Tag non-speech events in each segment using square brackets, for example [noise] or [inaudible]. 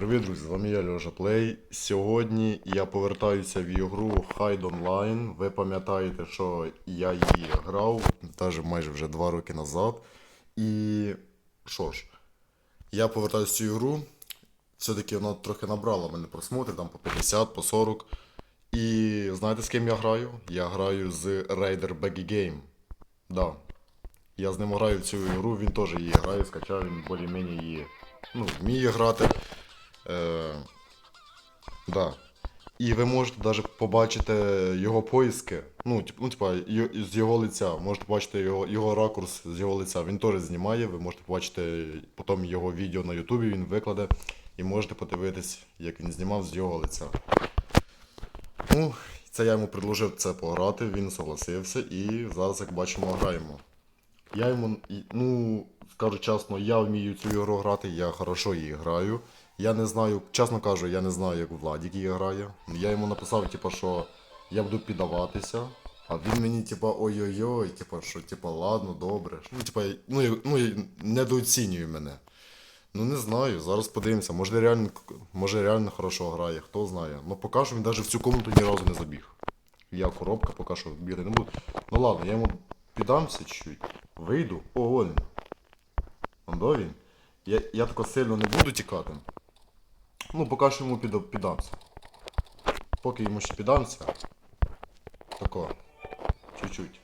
Привіт, друзі! З вами я Льоша Плей. Сьогодні я повертаюся в ігру Hide Online. Ви пам'ятаєте, що я її грав навіть майже вже 2 роки назад. І що ж, я повертаюся в цю ігру. Все-таки вона трохи набрала мене просмотрів, там по 50, по 40. І знаєте з ким я граю? Я граю з Raider Baggy Game. Да. Я з ним граю в цю ігру, він теж її грає, скачав, він більш-менш її ну, вміє грати. Е, да. І ви можете навіть побачити його поиски. Ну, тип, ну, типа, з його лиця. Можете побачити його, його ракурс з його лиця. Він теж знімає, ви можете побачити потім його відео на Ютубі, він викладе. І можете подивитись, як він знімав з його лиця. Ну, це я йому предложив це пограти, він согласився і зараз, як бачимо, граємо. Я йому, ну, скажу чесно, я вмію цю ігру грати, я хорошо її граю. Я не знаю, чесно кажу, я не знаю, як Владік її грає. Я йому написав, типу, що я буду піддаватися, а він мені, типу, ой-ой-ой, типу, що, типу, ладно, добре. Ну, типу, ну, ну, недооцінює мене. Ну не знаю, зараз подивимося. Може реально, може реально хорошо грає, хто знає. Ну поки що він навіть в цю комнату ні разу не забіг. Я коробка поки що бігати не буду. Ну ладно, я йому піддамся чуть-чуть. Вийду. О, він. Я, я тако сильно не буду тікати. Ну, поки що йому піда- піддамся. Поки йому ще піддамся. Тако. Чуть-чуть.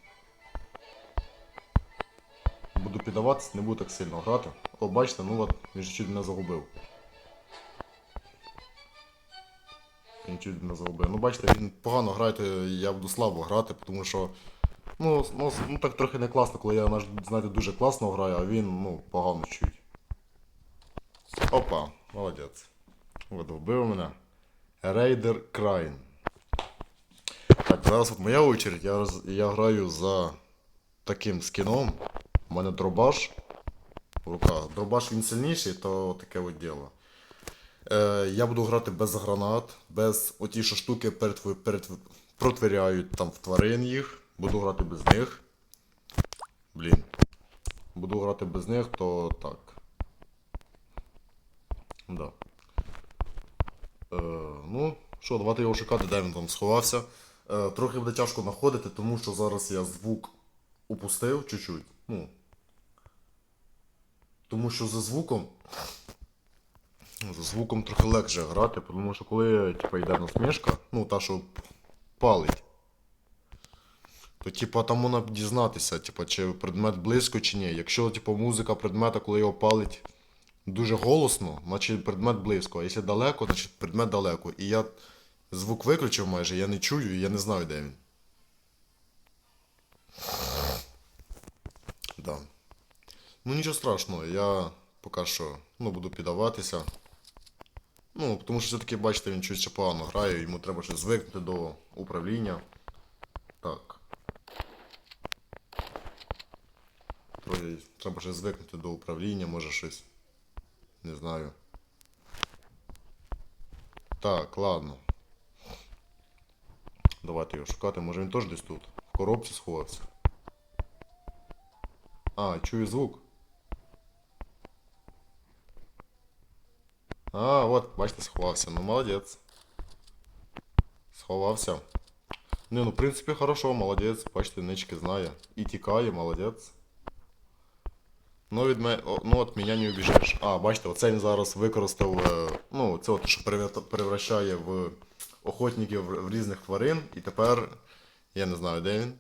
Буду піддаватися, не буду так сильно грати. О, бачите, ну от, він же чуть мене загубив. Він чуть мене загубив. Ну бачите, він погано грає, я буду слабо грати, тому що. Ну, ну, ну так трохи не класно, коли я, знаєте, дуже класно граю, а він, ну, погано чуть. Опа, молодець. От вбив мене. Рейдер Крайн. Так, зараз от моя очередь, я, я граю за таким скіном. У мене дробаш в. Дробаш він сильніший, то таке от діло. Е, я буду грати без гранат, без оті, що штуки перетв... перетв... протворяють там в тварин їх. Буду грати без них. Блін. Буду грати без них, то так. Да. Е, ну, що, давайте його шукати, де він там сховався. Е, трохи буде тяжко знаходити, тому що зараз я звук упустив чуть-чуть. Ну. Тому що за звуком. За звуком трохи легше грати, тому що коли типу, йде насмішка, ну та, що палить, то типа там можна дізнатися, типа, чи предмет близько чи ні. Якщо типу, музика предмета, коли його палить дуже голосно, значить предмет близько. А якщо далеко, значить предмет далеко. І я звук виключив майже, я не чую і я не знаю, де він. Да. Ну нічого страшного, я поки що ну, буду піддаватися. Ну, тому що все-таки, бачите, він щось ще погано грає, йому треба щось звикнути до управління. Так. Треба щось звикнути до управління, може щось. Не знаю. Так, ладно. Давайте його шукати. Може він теж десь тут. В коробці сховався. А, чую звук. А, от, бачите, сховався. Ну, молодець. Сховався. Не, ну, в принципі, хорошо, молодець. Бачите, нички знає. І тікає, молодець. Ну, від мене, ну, от мене не убіжиш. А, бачите, оце він зараз використав, е, ну, це от, що перевращає в охотників в, різних тварин. І тепер, я не знаю, де він.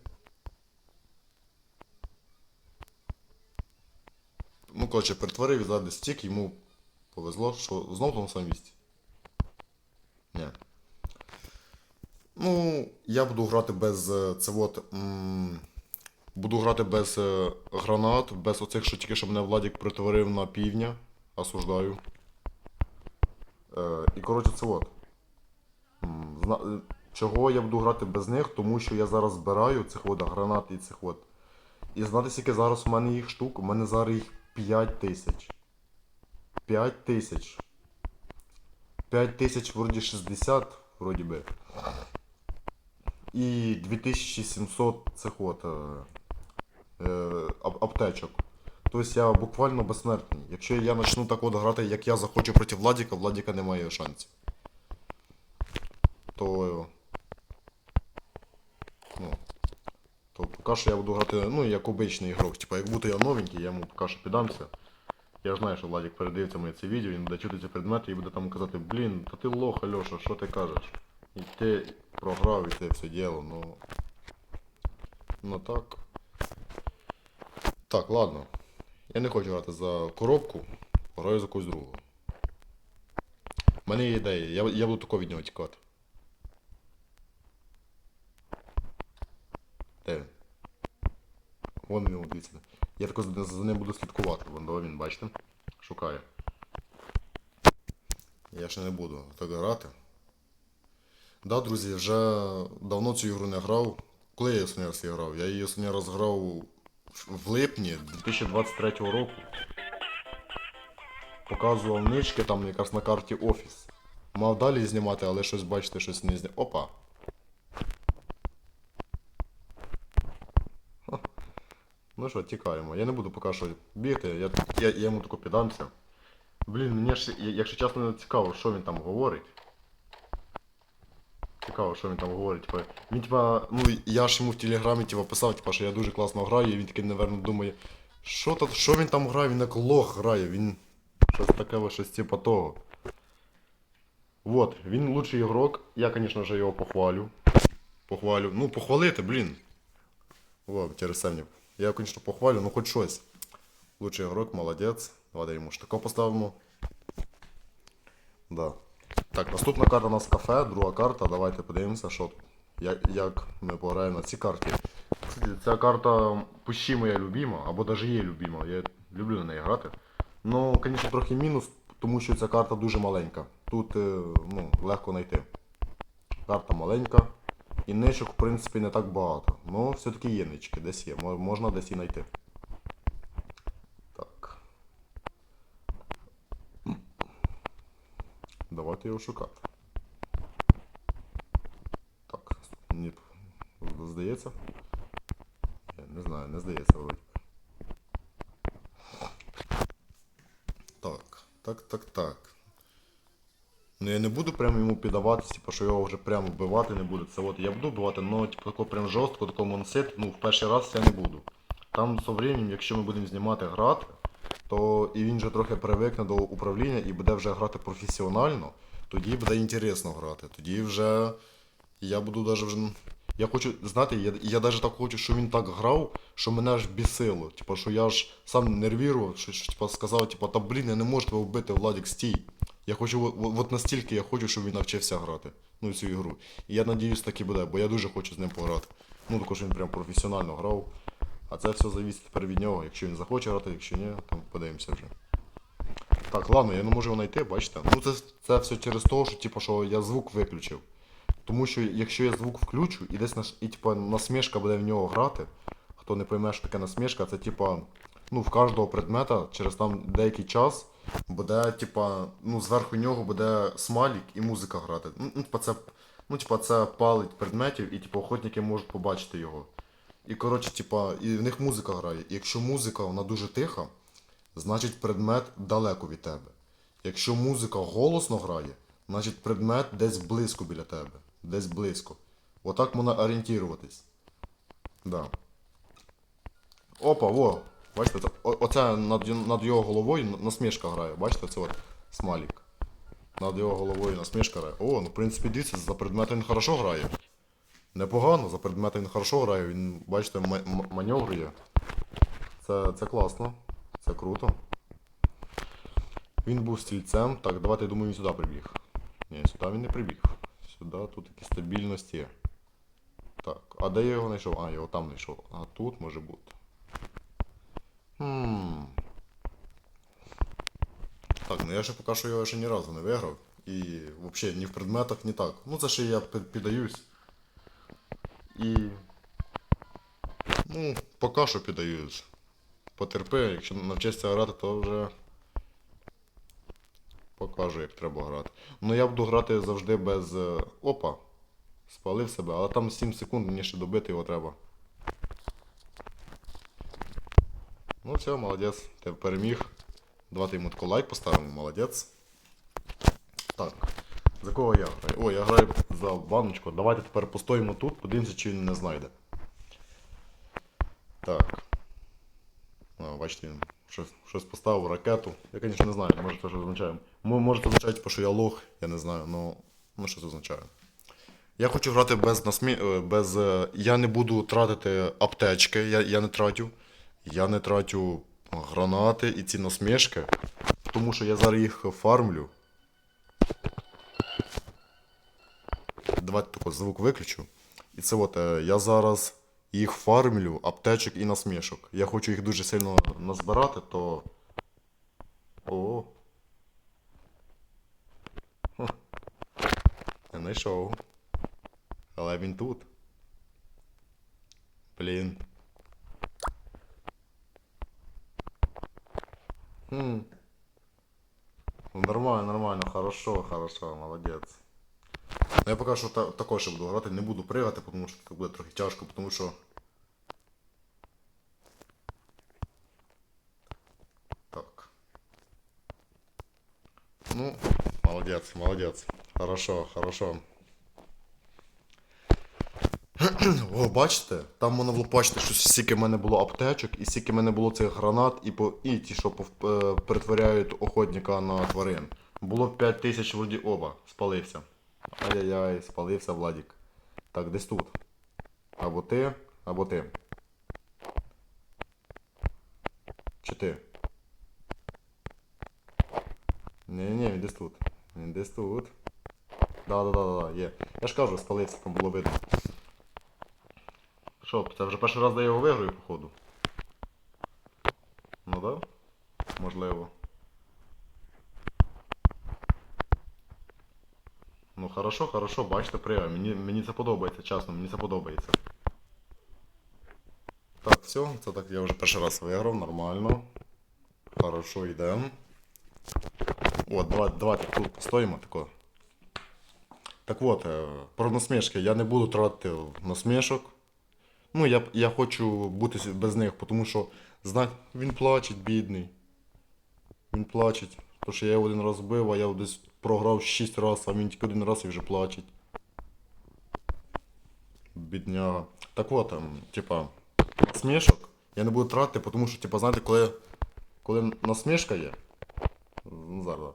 Ну, коротше, перетворив і ззади стік, йому повезло, що знов в тому самому місці. Ні. Ну, я буду грати без е, це от. Буду грати без е, гранат, без оцих, що тільки що мене Владік притворив на півня. Осуждаю. Е, і коротше, це от. Е, Чого я буду грати без них? Тому що я зараз збираю цих от гранат і цих от. І знаєте, скільки зараз у мене їх штук? У мене зараз їх 5 тисяч. 5 тисяч. 5 тисяч вроді 60, вроді би. І 2700 цих от е, аптечок. Тобто я буквально безсмертний. Якщо я почну так от грати, як я захочу проти Владіка, Владіка немає шансів. То. Ну. То поки що я буду грати, ну, як обичний ігрок. Типа, як будто я новенький, я йому поки що піддамся. Я знаю, що Владик передивиться моє це відео, він буде чути ці предмети і буде там казати, блін, та ти лох, Альоша, що ти кажеш? І ти програв, і це все діло, ну. Ну так. Так, ладно. Я не хочу грати за коробку, граю за когось другого. У мене є ідея, я, я буду тако від нього тікати. Де він? Вон він, дивіться. Я тако за, за ним буду слідкувати, давай він, бачите? Шукає. Я ще не буду так грати. Да, друзі, вже давно цю ігру не грав. Коли я останній раз її грав? Я її останній раз грав в липні 2023 року. Показував нички там якраз на карті офіс. Мав далі знімати, але щось бачите, щось не зняв. Опа! Ха. Ну що, тікаємо. Я не буду поки що бігти, я, я, я йому тако піддамся. Блін, мені ж, якщо чесно, не цікаво, що він там говорить. Цікаво, що він там говорить. Типа, він типа, ну я ж йому в телеграмі типа, писав, типа, що я дуже класно граю, і він такий, напевно, думає, що, то, що він там грає, він як лох грає, він щось таке, щось типа того. Вот, він лучший ігрок, я, звісно ж, його похвалю. Похвалю. Ну, похвалити, блін. Во, Тересевнів. Я, звісно, похвалю, ну хоч щось. Лучший ігрок, молодець. Давайте йому штако поставимо. Да. Так, наступна карта у нас кафе, друга карта. Давайте подивимося, що. Як, як ми пограємо на цій карті. Ця карта пущі моя любима, або навіть є любима. Я люблю на неї грати. Ну, звісно, трохи мінус, тому що ця карта дуже маленька. Тут е, ну, легко знайти. Карта маленька. І ничок, в принципі, не так багато. Ну, все-таки є нички, десь є. Можна десь і знайти. Давайте його шукати. Так, ні. Здається? Я не знаю, не здається вроді. Так, так, так, так. Ну я не буду прямо йому піддаватися, типу, що його вже прямо вбивати не буде. Це от я буду вбивати, але типу, такого прям жорстко, такого монсит, ну в перший раз я не буду. Там со временем, якщо ми будемо знімати грати, то і він вже трохи привикне до управління і буде вже грати професіонально, тоді буде інтересно грати. Тоді вже я буду даже вже. Я хочу, знаєте, я, я даже так хочу, що він так грав, що мене аж бісило. Типа, що я ж сам нервірував, що, що типа, сказав, типа, та блін, я не можу тебе вбити, Владик, стій. Я хочу, от настільки я хочу, щоб він навчився грати. Ну, цю ігру. І я надіюсь, так і буде, бо я дуже хочу з ним пограти. Ну, також він прям професіонально грав. А це все завісить тепер від нього. Якщо він захоче грати, якщо ні, там подивимося вже. Так, ладно, я не можу його знайти, бачите. Ну це, це все через те, що, типу, що я звук виключив. Тому що якщо я звук включу і десь наш, і, типу, насмішка буде в нього грати, хто не пойме, що таке насмішка, це типа, ну, в кожного предмета через там деякий час буде, типа, ну, зверху нього буде смайлік і музика грати. Ну, ну, типа, це, ну, типа, це палить предметів, і типу, охотники можуть побачити його. І коротше, типа, і в них музика грає. І якщо музика вона дуже тиха, значить предмет далеко від тебе. Якщо музика голосно грає, значить предмет десь близько біля тебе. Десь близько. Отак можна орієнтуватись. Да. Опа, во! Бачите, це, оце над, над його головою насмішка грає. Бачите, це от смайлік. Над його головою насмішка грає. О, ну в принципі, дивіться, за предмет він хорошо грає. Непогано, за предмет він хорошо грає, він, бачите, маневрує. Це, це класно. Це круто. Він був стільцем. Так, давайте я думаю, він сюди прибіг. Ні, сюди він не прибіг. Сюди тут якісь стабільності. Так, а де я його знайшов? А, я його там знайшов. А тут може бути. Хм. Так, ну я ще поки що його ще ні разу не виграв. І взагалі ні в предметах, ні так. Ну це ще я піддаюсь. І. Ну, поки що піддаюсь. Потерпи, якщо навчишся грати, то вже покажу, як треба грати. Ну я буду грати завжди без. е, Опа! Спалив себе, але там 7 секунд мені ще добити його треба. Ну все, молодець, ти переміг. Давайте йому таку лайк поставимо, молодець. Так. За кого я граю? О, я граю за баночку. Давайте тепер постоїмо тут, подивимося, чи він не знайде. Так. А, бачите, він щось, щось поставив, ракету. Я, звісно, не знаю, може це щось означає. Може це означає, типу, що я лох, я не знаю, ну, ну що це означає. Я хочу грати без насмі... е, без. е, Я не буду тратити аптечки, я, я не тратю. Я не тратю гранати і ці насмішки, тому що я зараз їх фармлю. Давайте тако звук виключу. І це от е, я зараз їх фармлю, аптечок і насмішок. Я хочу їх дуже сильно назбирати, то. О. Хм. Не знайшов. Але він тут. Блін. Хм. Нормально, нормально, хорошо, хорошо, молодець. Ну, я поки що та, також буду грати, не буду пригати, тому що це буде трохи тяжко, тому що. Так. Ну, молодець, молодець. Хорошо, хорошо. [clears throat] О, бачите? Там можна було бачити, що стільки в мене було аптечок, і стільки в мене було цих гранат, і, по, і ті, що е, перетворяють охотника на тварин. Було 5 тисяч вроді оба, спалився. Ай-яй-яй, спалився Владік. Так, десь тут. Або ти, або ти. Чи ти? Ні-ні, він десь тут. Він десь тут. Да-да-да-да, є. Я ж кажу, спалився, там було видно. Що, це вже перший раз де я його виграю, походу. Ну да? Можливо. Ну хорошо, хорошо, бачите, прийом. Мені, мені це подобається, чесно, мені це подобається. Так, все, це так я вже перший раз виграв, нормально. Хорошо, йдемо. От, давайте, давайте тут постоїмо тако. Так от, е, про насмішки. Я не буду тратити насмішок. Ну, я, я хочу бути без них, тому що, знаєте, він плачеть, бідний. Він плачеть. Тому що я його один раз бив, а я десь програв 6 разів, а він тільки один раз і вже плачеть. Бідняга. Так от, ем, типа, насмішок я не буду тратити, тому що, типа, знаєте, коли, коли насмішка є. Ну, зараз.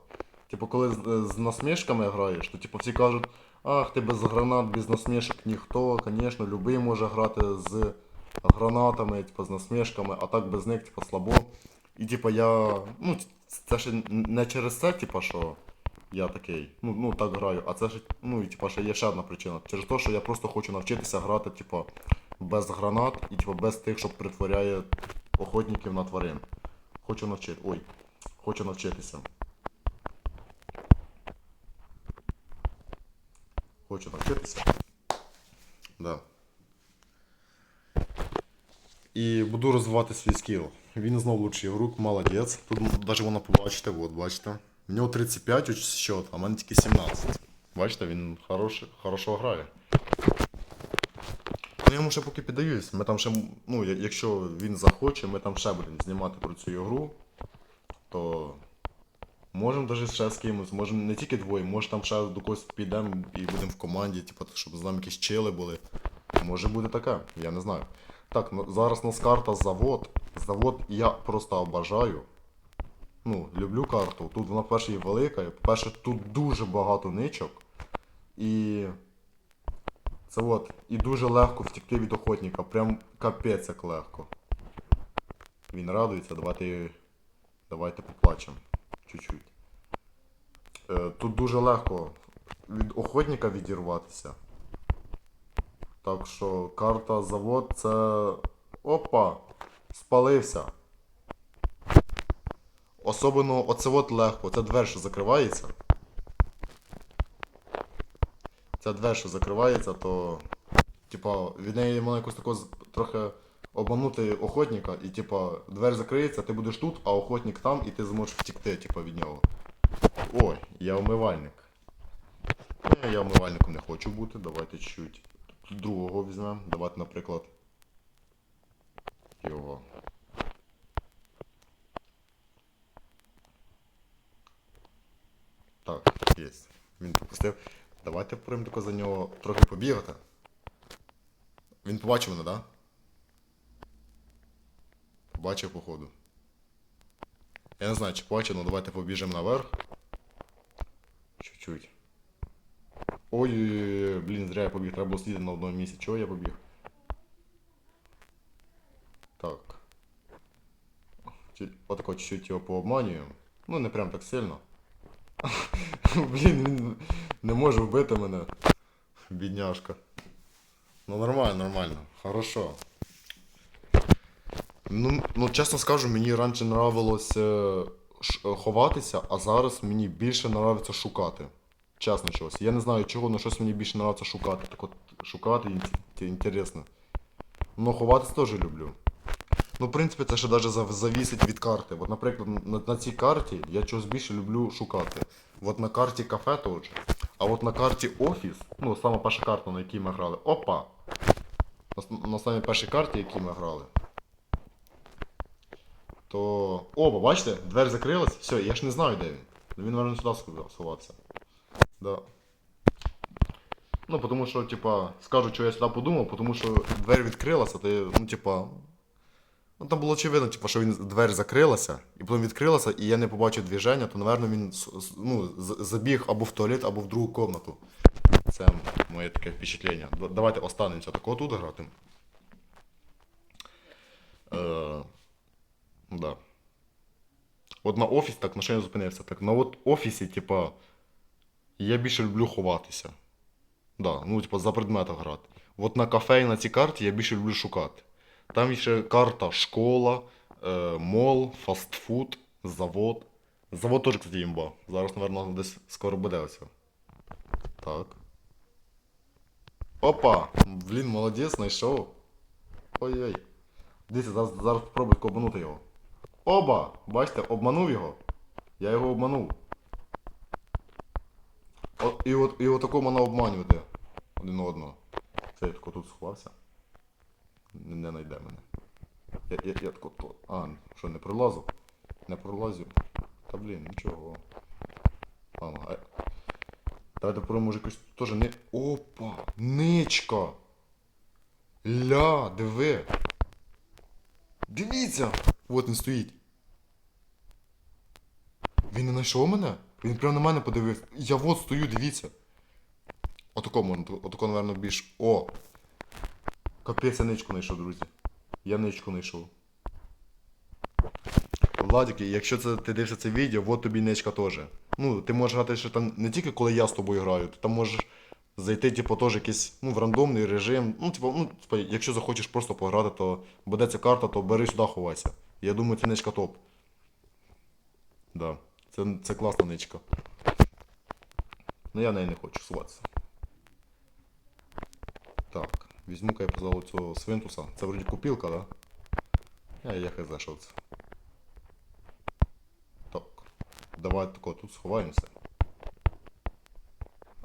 Типу, коли з, з насмішками граєш, то типу всі кажуть, ах, ти без гранат, без насмішок ніхто, звісно, любий може грати з гранатами, типу, з насмішками, а так без них, типу, слабо. І типу я. Ну, це ще не через це, типу, що я такий, ну, ну так граю, а це ж, ну, і типу, ще є ще одна причина. Через те, що я просто хочу навчитися грати, типу, без гранат і типу, без тих, що притворяє охотників на тварин. Хочу навчити. Ой, хочу навчитися. Хочу навчитися. Да. І буду розвивати свій скіл. Він знов лучший рук, молодець. Тут навіть воно побачите, от бачите. У нього 35 от счет, а в мене тільки 17. Бачите, він хороший, хорошо грає. Ну, я йому ще поки піддаюсь. Ми там ще, ну, якщо він захоче, ми там ще будемо знімати про цю ігру, то можемо навіть ще з кимось, можемо не тільки двоє, може там ще до когось підемо і будемо в команді, типу, щоб з нами якісь чили були. Може буде таке, я не знаю. Так, зараз у нас карта завод. Завод я просто обажаю. Ну, люблю карту. Тут вона, по-перше, є велика. По-перше, тут дуже багато ничок. І. Це от. І дуже легко втекти від охотника. Прям капець як легко. Він радується, давайте. Давайте поплачемо. Чуть-чуть. Е, тут дуже легко від охотника відірватися. Так що карта завод це. Опа! Спалився. Особливо оце от легко, ця двері що закривається. Ця двері що закривається, то. Типа, від неї можна якось тако трохи обманути охотника, і типа, двері закриється, ти будеш тут, а охотник там, і ти зможеш втікти, типа, від нього. Ой, я умивальник. Я умивальником не хочу бути, давайте чуть другого візьмемо. Давайте, наприклад. Його. Так, є. Він пропустив. Давайте тако за нього трохи побігати. Він побачив мене, так? Да? Побачив, походу. Я не знаю, чи побачив, але давайте побіжимо наверх. Чуть-чуть. Ой-ой-ой, блін, зря я побіг, треба було сидіти на одному місці. Чого я побіг? Так. Отако чуть-чуть його пообманюю. Ну, не прям так сильно. [laughs] Блін, він не може вбити мене. Бідняшка. Ну нормально, нормально. Хорошо. Ну, ну чесно скажу, мені раніше нравилось ховатися, а зараз мені більше нравиться шукати. Чесно чогось. Я не знаю чого, але щось мені більше нравиться шукати. Так от шукати ін- інтересно. Ну, ховатися теж люблю. Ну, в принципі, це ще навіть зав- завісить від карти. От, наприклад, на, на цій карті я чогось більше люблю шукати. От на карті кафе теж. А от на карті офіс, ну, сама перша карта, на якій ми грали. Опа! На, на самій першій карті, якій ми грали. То. О, бачите, двері закрилась. Все, я ж не знаю, де він. Він, мабуть, сюди сховався. Да. Ну, тому що, типа, скажу, що я сюди подумав, тому що двері відкрилася, то ну, типа. Ну там було очевидно, типу, що він двері закрилася, і потім відкрилася, і я не побачив движення, то, напевно, він ну, забіг або в туалет, або в другу комнату. Це моє таке впечатлення. Давайте останемося такого тут грати. Е, да. От на офіс, так, на зупинився. Так, на от офісі, типа, я більше люблю ховатися. Да, ну, типа, за предметом грати. От на кафе і на цій карті я більше люблю шукати. Там ще карта школа, е, мол, фастфуд, завод. Завод теж, кстати, імба. Зараз, напевно, десь скоро буде ось. Так. Опа! Блін, молодець, знайшов. Ой-ой. Дивіться, зараз, зараз спробуй обманути його. Оба! Бачите, обманув його. Я його обманув. О, і от і отако мене обманювати один одного. Це я тут сховався. Не, найде мене. Я, я, я тако то. А, що, не пролазив? Не пролазив. Та блін, нічого. Ладно, а... Давайте про може якось теж не. Опа! Ничка! Ля, диви! Дивіться! От він стоїть. Він не знайшов мене? Він прямо на мене подивився. Я от стою, дивіться. Отако можна, отако, напевно, більш. О! Капець, я ничку знайшов, друзі. Я ничку знайшов. Владик, якщо це, ти дивишся це відео, от тобі ничка теж. Ну, ти можеш грати ще там не тільки коли я з тобою граю, ти там можеш зайти, типу, теж якийсь ну, в рандомний режим. Ну, типу, ну, типу, якщо захочеш просто пограти, то буде ця карта, то бери сюди ховайся. Я думаю, це ничка топ. Да. Це, це класна ничка. Ну я неї не хочу суватися. Так, візьму-ка я позвав цього свинтуса. Це вроді купілка, да? Я, я хз, що це. Так. Давай тако тут сховаємося.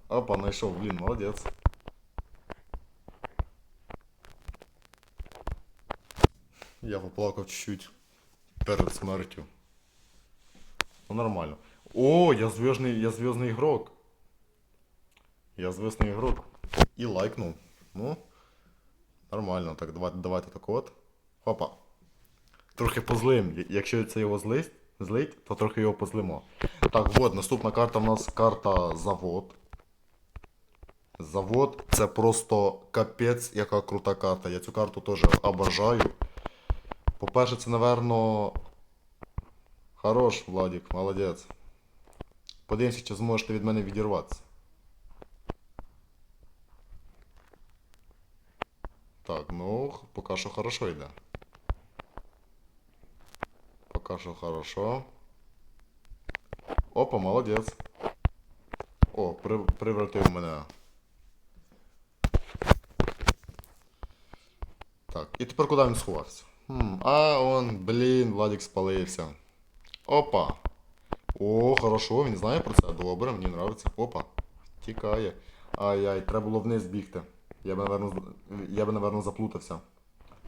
Опа, знайшов, блін, молодець. Я поплакав чуть-чуть перед смертю. Ну нормально. О, я звездный, я звездный игрок. Я звездный игрок. І лайкнув. Ну, нормально. Так, давайте, давайте так от. Хопа. Трохи позлим. Якщо це його злить, злить, то трохи його позлимо. Так, от, наступна карта в нас карта завод. Завод це просто капець, яка крута карта. Я цю карту теж обожаю. По-перше, це, напевно, Хорош, Владик, молодець. Подивимося, чи зможете від мене відірватися. Так, ну, поки що хорошо йде. Поки що хорошо. Опа, молодець. О, при, превратив мене. Так, і тепер куди він сховався? Хм, а он, блін, Владик спалився. Опа. О, хорошо, він знає про це. Добре, мені нравиться. Опа. Тікає. Ай-яй, треба було вниз бігти. Я би, напевно, я би, напевно, заплутався.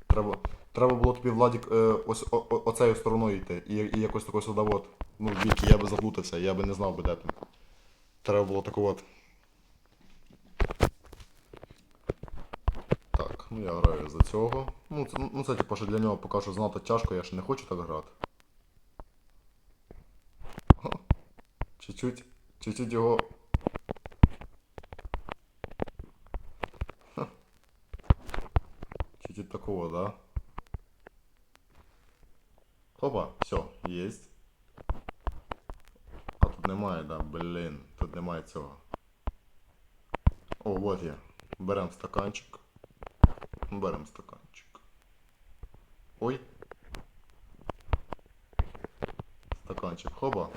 Треба, треба було тобі, Владик, е, ось оцею стороною йти. І, і якось такось сюди от. Ну, бік, я би заплутався, я би не знав би де ти. треба було таку от. Так, ну я граю за цього. Ну це, ну, це типу, що для нього поки що знато тяжко, я ж не хочу так грати. Чуть-чуть, чуть-чуть його. Чуть-чуть такого, да? Опа, все, есть. А тут немає, да, блін, тут немає цього. О, вот я. Берем стаканчик. Берем стаканчик. Ой. Стаканчик, хоба.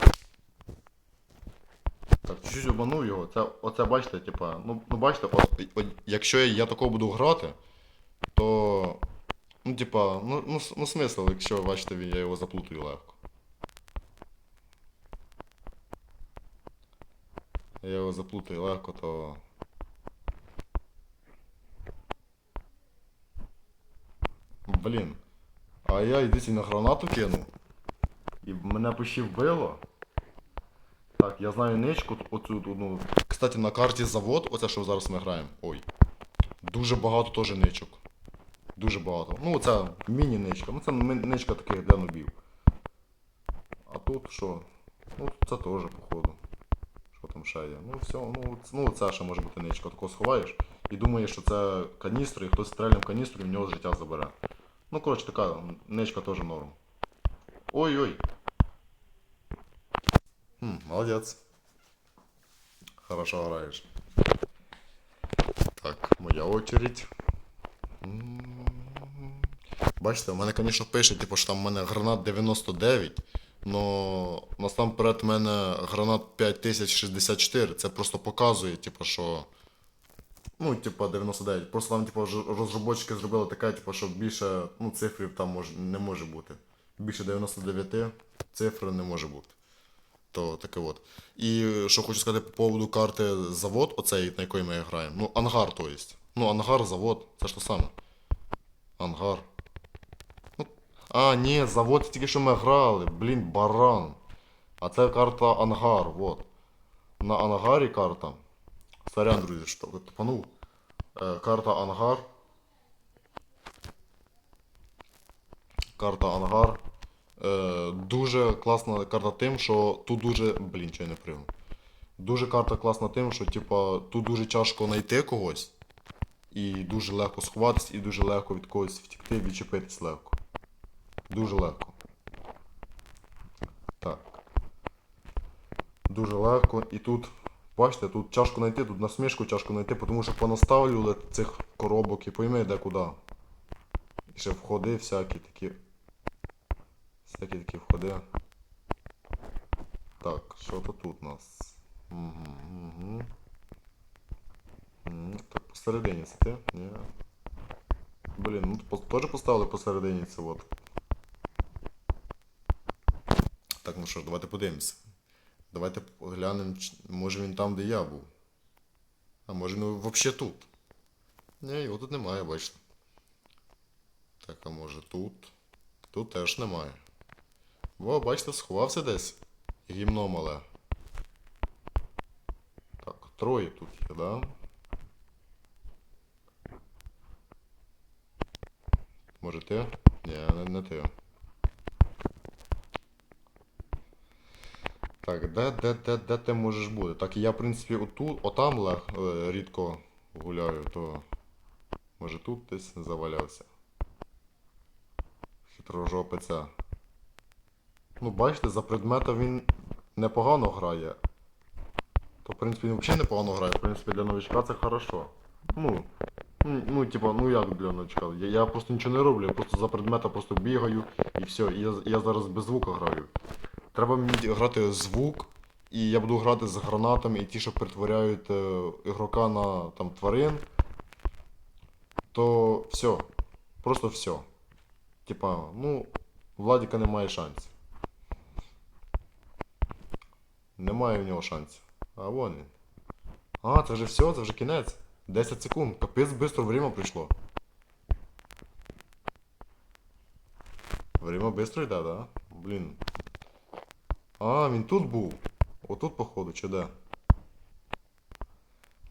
Так, чуть-чуть обманув його. Це, оце бачите, типа, ну, ну бачите, от, от, якщо я, я такого буду грати, то. Ну, типа, ну, ну, ну смисл, якщо бачите, я його заплутаю легко. Я його заплутаю легко, то. Блін. А я йдіть на гранату кинув. І мене почти вбило. Так, я знаю ничку, оцю одну. Кстати, на карті завод, оце що зараз ми граємо. Ой. Дуже багато теж ничок. Дуже багато. Ну, це міні-ничка. Ну це ничка таких для нубів. А тут що? Ну це теж, походу. Що там ще є? Ну все, ну, ну це ще може бути ничка. Тако сховаєш і думаєш, що це каністра, і хтось стрельне в каністру і в нього життя забере. Ну, коротше, така ничка теж норм. Ой-ой. Хм, молодець. Хорошо граєш. Так, моя очередь. М. Бачите, у мене, звісно, пише, типу, що там в мене гранат 99, но насамперед в мене гранат 5064. Це просто показує, типу, що. Ну, типу, 99. Просто там, типу, розробники зробили таке, типу, що більше ну, цифрів там мож, не може бути. Більше 99 цифр не може бути. То таке от. І що хочу сказати по поводу карти завод, оцей, на якої ми граємо. Ну, ангар, то есть. Ну, ангар, завод, це ж то саме. Ангар. А, ні, завод тільки що ми грали. Блін, баран. А це карта ангар, вот. На ангарі карта. Сорян, друзі, що тупанув. Е, карта ангар. Карта ангар. Е, дуже класна карта тим, що тут дуже. Блін, чого я не пригнув. Дуже карта класна тим, що типа, тут дуже тяжко знайти когось. І дуже легко сховатись, і дуже легко від когось втікти, відчепитись легко. Дуже легко. Так. Дуже легко. І тут, бачите, тут тяжко знайти, тут насмішку тяжко знайти, тому що понаставлювали цих коробок і пойми де куди. І ще входи всякі такі. Всякі такі входи. Так, що то тут у нас? Угу, угу. Так, посередині це ти? Ні. Блін, ну теж поставили посередині це от. Так, ну що ж, давайте подивимося. Давайте глянемо, може він там, де я був. А може він взагалі тут. Ні, його тут немає, бачите. Так, а може тут? Тут теж немає. Во, бачите, сховався десь. Гімно мале. Так, троє тут є, да? Може ти? Ні, не, не ти. Так, де, де, де, де ти можеш бути? Так, я, в принципі, отут, отам лег, е, рідко гуляю, то може тут десь завалявся. Хитрожопиця. Ну, бачите, за предмета він непогано грає. То, в принципі, він взагалі непогано грає. В принципі, для новичка це хорошо. Ну, ну, типа, ну як для новичка? Я, я просто нічого не роблю, я просто за предмета просто бігаю і все. І я, я зараз без звука граю. Треба мені грати звук, і я буду грати з гранатами, і ті, що перетворяють е, ігрока на там тварин. То все. Просто все. Типа, ну, Владіка немає шансів. Немає в нього шансів. А вон він. А, це вже все, це вже кінець. 10 секунд. Капець швидко время прийшло. Время швидко йде, да? Блін. А, він тут був. Отут, походу, чи де?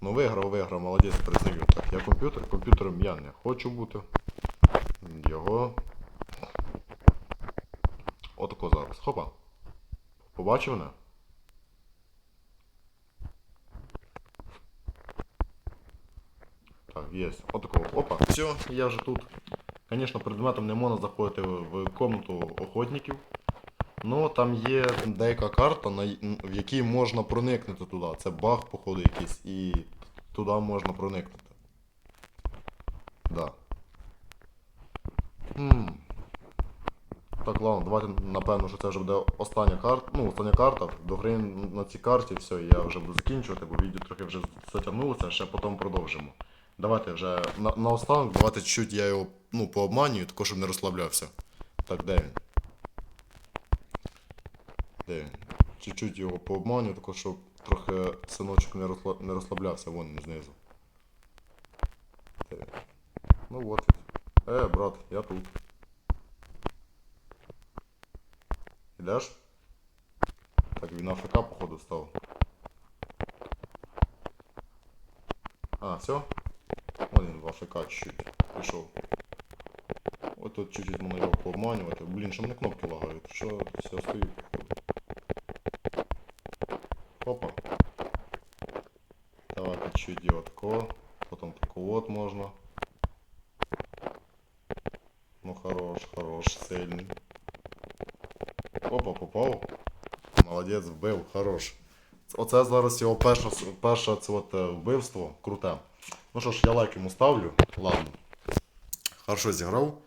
Ну виграв, виграв, молодець, признаю. Так, я комп'ютер, комп'ютером я не хочу бути. Його. Отако зараз. Хопа. Побачив мене? Так, є. Отакого. Опа, все, я вже тут. Звісно, предметом не можна заходити в комнату охотників. Ну, там є деяка карта, на, в якій можна проникнути туди. Це баг, походу, якийсь, і туди можна проникнути. Да. Хм. Так, ладно, давайте напевно, що це вже буде остання карта. Ну, остання карта. До гри на цій карті, все, я вже буду закінчувати, бо відео трохи вже затягнулося, ще потім продовжимо. Давайте вже на, наостанок, давайте чуть я його ну, пообманюю, також щоб не розслаблявся. Так, де він? Він? Чуть-чуть його пообманюю, також щоб трохи синочок не, розла... не розслаблявся, вон знизу. Він? Ну от. Е, брат, я тут. Ідеш? Так, він АФК, походу, став. А, все? Вон він в АФК чуть-чуть пішов. Ось тут чуть-чуть можна його пообманювати. Блін, що мене кнопки лагають? Що все стоїть, походу. Опа. Давайте чуть його тако. Потім тако от можна. Ну хорош, хорош, сильний. Опа, попав. Молодець, вбив, хорош. Оце зараз його перше, перше це от е, вбивство круте. Ну що ж, я лайк йому ставлю. Ладно. Хорошо зіграв.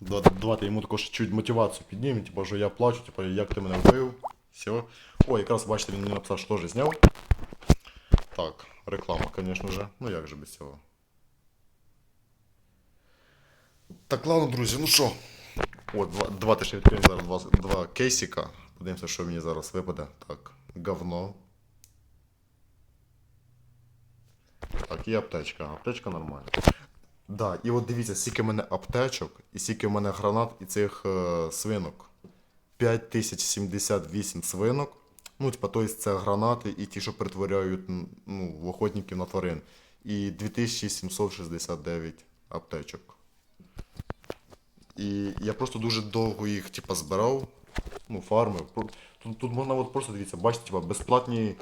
Да- Давайте йому також чуть мотивацію піднімемо, типу, що я плачу, типу, як ти мене вбив. Все. О, якраз бачите, він мені написав, що теж зняв. Так, реклама, звісно же. Ну як же без цього. Так, ладно, друзі, ну що. О, два, давайте ще відкриємо зараз два, два кейсика. Подивимося, що мені зараз випаде. Так, говно. Так, і аптечка. Аптечка нормальна. Да, і от дивіться, скільки в мене аптечок, і скільки в мене гранат і цих е, свинок. 5078 свинок. Ну, типа, то есть це гранати і ті, що перетворяють ну, в охотників на тварин. І 2769 аптечок. І я просто дуже довго їх типа, збирав, ну, фармив. Про- Тут, тут можна от просто дивіться, бачите, типа, безплатні,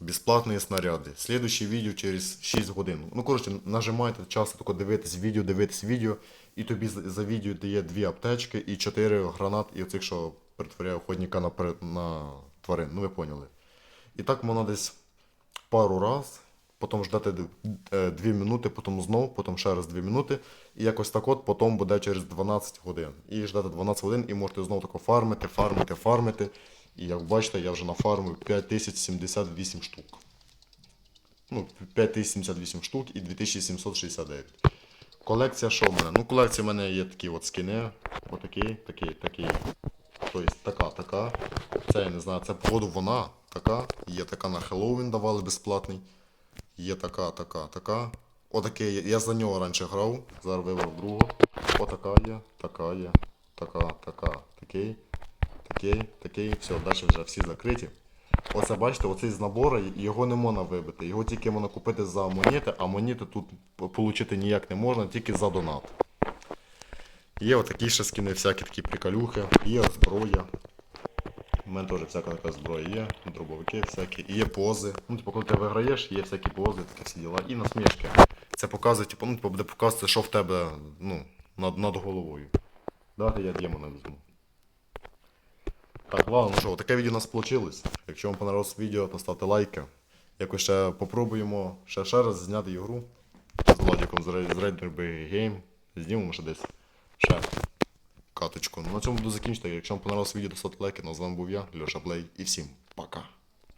безплатні снаряди. Слідуюче відео через 6 годин. Ну, коротше, нажимайте часто тако дивитись відео, дивитись відео, і тобі за відео дає дві аптечки і 4 гранат, і оцих, що перетворяє охотника на, на тварин. Ну ви поняли. І так можна десь пару раз, потім ждати 2 минути, потім знов, потім ще раз 2 минути. І якось так от потім буде через 12 годин. І ждати 12 годин і можете знову тако фармити, фармити, фармити. І як бачите, я вже нафармив 5078 штук. Ну, 5078 штук і 2769. Колекція що в мене? Ну, колекція в мене є такі от скини. Отакий, такий, такий. Тобто така, така. Це я не знаю, це походу вона така. Є така на Хеллоуін давали безплатний. Є така, така, така. Отакий, є. я за нього раніше грав, зараз вибрав другого. Отака є, така є, така, така, такий, такий, такий. Все, далі вже всі закриті. Оце бачите, оцей з набору його не можна вибити. Його тільки можна купити за монети, а монети тут отримати ніяк не можна, тільки за донат. Є отакі ще скини, всякі такі приколюхи, є зброя. У мене теж всяка така зброя є, дробовики всякі, і є пози. Ну, типу, коли ти виграєш, є всякі пози, такі всі діла. І насмішки. Це показує, типу, ну, типу, буде показувати, що в тебе ну, над, над головою. Давайте я демона візьму. Так, ладно, ну що, таке відео у нас вийшло. Якщо вам понравилось відео, поставте лайки. Якось ще попробуємо ще, ще раз зняти ігру з Владиком з з Game. Знімемо ще десь каточку. Ну, на цьому буду закінчити. Якщо вам понравилось відео, ставте лайки. Ну, з вами був я, Льоша Плей. І всім пока.